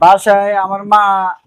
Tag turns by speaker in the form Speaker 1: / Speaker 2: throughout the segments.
Speaker 1: বাসায় আমার মা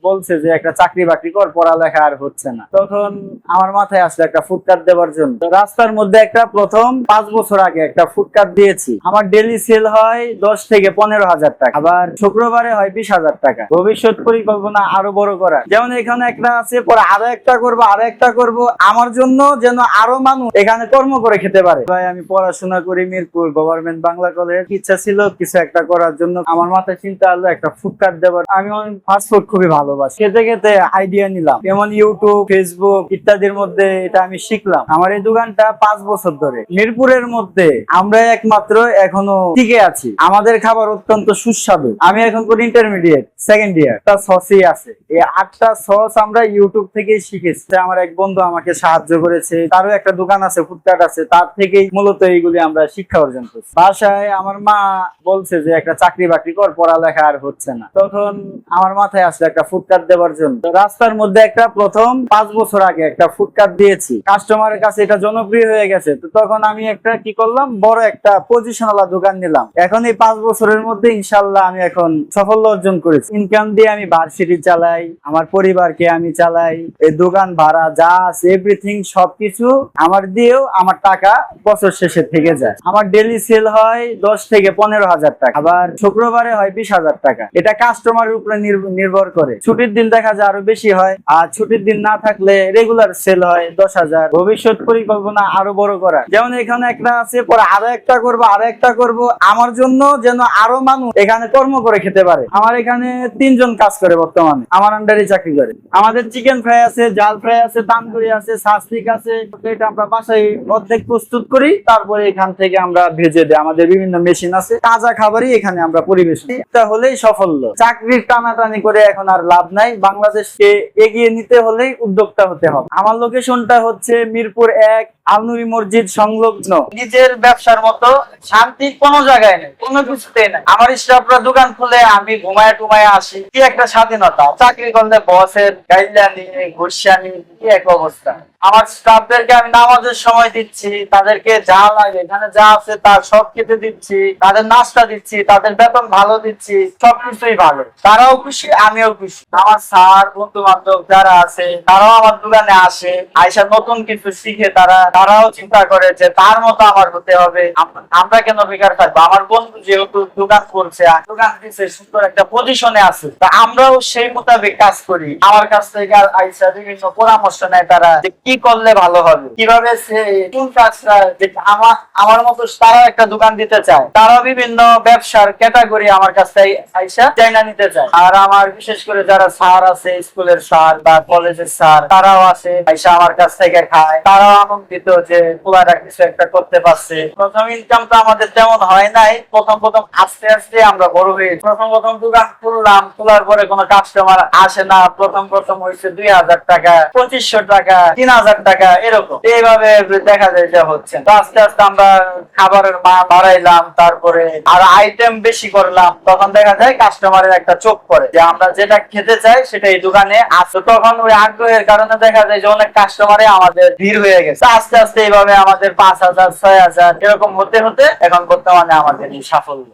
Speaker 1: বলছে যে একটা চাকরি বাকরি কর, পড়ালেখা আর হচ্ছে না। তখন আমার মাথায় আসলো একটা ফুটকাট দেওয়ার জন্য। রাস্তার মধ্যে একটা প্রথম পাঁচ বছর আগে একটা ফুটকাট দিয়েছি। আমার ডেলি সেল হয় দশ থেকে পনেরো হাজার টাকা। আবার শুক্রবারে হয় বিশ হাজার টাকা। ভবিষ্যৎ পরিকল্পনা আরও বড় করা যেমন এখানে একটা আছে, পরে আরও একটা করব, আরও একটা করব। আমার জন্য যেন আরও মানুষ এখানে কর্ম করে খেতে পারে। ভাই, আমি পড়াশোনা করি মিরপুর গভর্নমেন্ট বাংলা কলেজ ইচ্ছা ছিল কিছু একটা করার জন্য। আমার মাথায় চিন্তা হলো একটা ফুডকার্ট দেওয়ার আমি ফাস্ট ফুড খুবই ভালোবাসি। খেতে খেতে আইডিয়া নিলাম। যেমন ইউটিউব ফেসবুক ইত্যাদির মধ্যে এটা আমি শিখলাম। আমার এই দোকানটা পাঁচ বছর ধরে। মিরপুরের মধ্যে আমরা একমাত্র এখনও টিকে আছি। আমাদের খাবার অত্যন্ত সুস্বাদু। আমি এখন করি ইন্টারমিডিয়েট সেকেন্ড ইয়ার তার সসই আছে। এই আটটা সস আমরা ইউটিউব থেকে শিখেছি। আমার এক বন্ধু আমাকে সাহায্য করেছে। তারও একটা দোকান আছে ফুডকার্ট আছে। তার থেকেই মূলত এইগুলি আমরা শিক্ষা অর্জন করছি। বাসায় আমার মা বলছে যে, একটা চাকরি বাকরি কর, পড়ালেখা আর হচ্ছে না। তখন আমার মাথায় আসলো একটা ফুডকার্ট দেওয়ার জন্য। রাস্তার মধ্যে একটা প্রথম পাঁচ বছর আগে একটা ফুডকার্ট দিয়েছি। কাস্টমারের কাছে এটা জনপ্রিয় হয়ে গেছে। তো তখন আমি একটা কি করলাম? বড় একটা পজিশনালা দোকান নিলাম। এখন এই পাঁচ বছরের মধ্যে ইনশাল্লাহ আমি এখন সাফল্য অর্জন করেছি। ইনকাম দিয়ে আমি ভার্সিটি চালাই, আমার পরিবারকে আমি চালাই, এই দোকান ভাড়া, যা আছে এভরিথিং সবকিছু আমার দিয়েও আমার টাকা বছর শেষে থেকে যায়। আমার ডেলি সেল হয় দশ থেকে পনেরো হাজার টাকা। আবার শুক্রবারে হয় বিশ হাজার টাকা। এটা কাস্টমারের উপরে নির্ভর করে। ছুটির দিন দেখা যায় আরও বেশি হয়, আর ছুটির দিন না থাকলে রেগুলার সেল হয় দশ হাজার। ভবিষ্যৎ পরিকল্পনা আরও বড় করা যেমন এখানে একটা আছে, পরে আরও একটা করব, আরও একটা করব। আমার জন্য যেন আরও মানুষ এখানে কর্ম করে খেতে পারে। আমার এখানে তিনজন কাজ করে বর্তমানে। আমার আন্ডারে চাকরি করে। আমাদের চিকেন ফ্রাই আছে, জাল ফ্রাই আছে, তান্দুরি আছে সাসলিক আছে। এটা আমরা বাসায় অর্ধেক প্রস্তুত করি, তারপরে এখান থেকে আমরা ভেজে দিই। আমাদের বিভিন্ন মেশিন আছে, তাজা খাবারই এখানে আমরা পরিবেশন করি। এটা হলেই সাফল্য। চাকরির টানাটানি করে এখন আর লাভ নাই। বাংলাদেশকে এগিয়ে নিতে হলেই উদ্যোক্তা হতে হবে। আমার লোকেশনটা হচ্ছে মিরপুর এক আলনুরি মসজিদ সংলগ্ন। নিজের ব্যবসার মতো শান্তি কোনো জায়গায় নেই, কোনো কিছুতেই নেই। আমার স্টাফরা দোকান খুলে আমি ঘুমায় টুমায় আসি। কি একটা স্বাধীনতা? চাকরি করলে বসের গাইলানি ঘুরসানি কি এক অবস্থা? আমার স্টাফদেরকে আমি নামাজের সময় দিচ্ছি, তাদেরকে যা লাগে, এখানে যা আছে তার সব খেতে দিচ্ছি, তাদের নাস্তা দিচ্ছি, তাদের বেতন ভালো দিচ্ছি সবকিছুই ভালো। তারাও খুশি, আমিও খুশি। আমার স্যার বন্ধু বান্ধব যারা আছে, তারাও আমার দোকানে আসে, আইসা নতুন কিছু শিখে তারা তারাও চিন্তা করে যে তার মতো আমার হতে হবে। আমরা কেন বেকার থাকব? আমার বন্ধু যেহেতু দোকান করছে দোকান দিচ্ছে সুন্দর একটা পজিশনে আছে। তা আমরাও সেই মোতাবেক কাজ করি। আমার কাছ থেকে আইসা বিভিন্ন পরামর্শ নেয় তারা যে কি করলে ভালো হবে। কীভাবে কোন কাজটা আমার আমার মতো তারা একটা দোকান দিতে চায়। তারা বিভিন্ন ব্যবসার ক্যাটাগরি আমার কাছ থেকে আইসা চাইনা নিতে চায়। আর আমার বিশেষ করে যারা স্যার আছে, স্কুলের স্যার বা কলেজের স্যার, তারাও আসে, আইসা আমার কাছ থেকে খায়। তারাও আনন্দিত যে পোলারা কিছু একটা করতে পারছে। প্রথম ইনকাম তো আমাদের তেমন হয় নাই। প্রথম প্রথম আস্তে আস্তে আমরা বড় হয়ে প্রথম প্রথম দোকান খুললাম, খোলার পরে কোনো কাস্টমার আসে না। প্রথম প্রথম হয়েছে দুই হাজার টাকা, পঁচিশশো টাকা, তিন হাজার টাকা, এরকম। এইভাবে দেখা যায় যে হচ্ছে। তো আস্তে আস্তে আমরা খাবারের মান বাড়াইলাম, তারপরে আর আইটেম বেশি করলাম। তখন দেখা যায় কাস্টমারের একটা চোখ পড়ে যে আমরা যেটা খেতে চাই সেটা এই দোকানে আসে তখন ওই আগ্রহের কারণে দেখা যায় যে অনেক কাস্টমারে আমাদের ভিড় হয়ে গেছে। আস্তে আস্তে আস্তে এইভাবে আমাদের পাঁচ হাজার, ছয় হাজার এরকম হতে হতে এখন বর্তমানে আমাদের সাফল্য।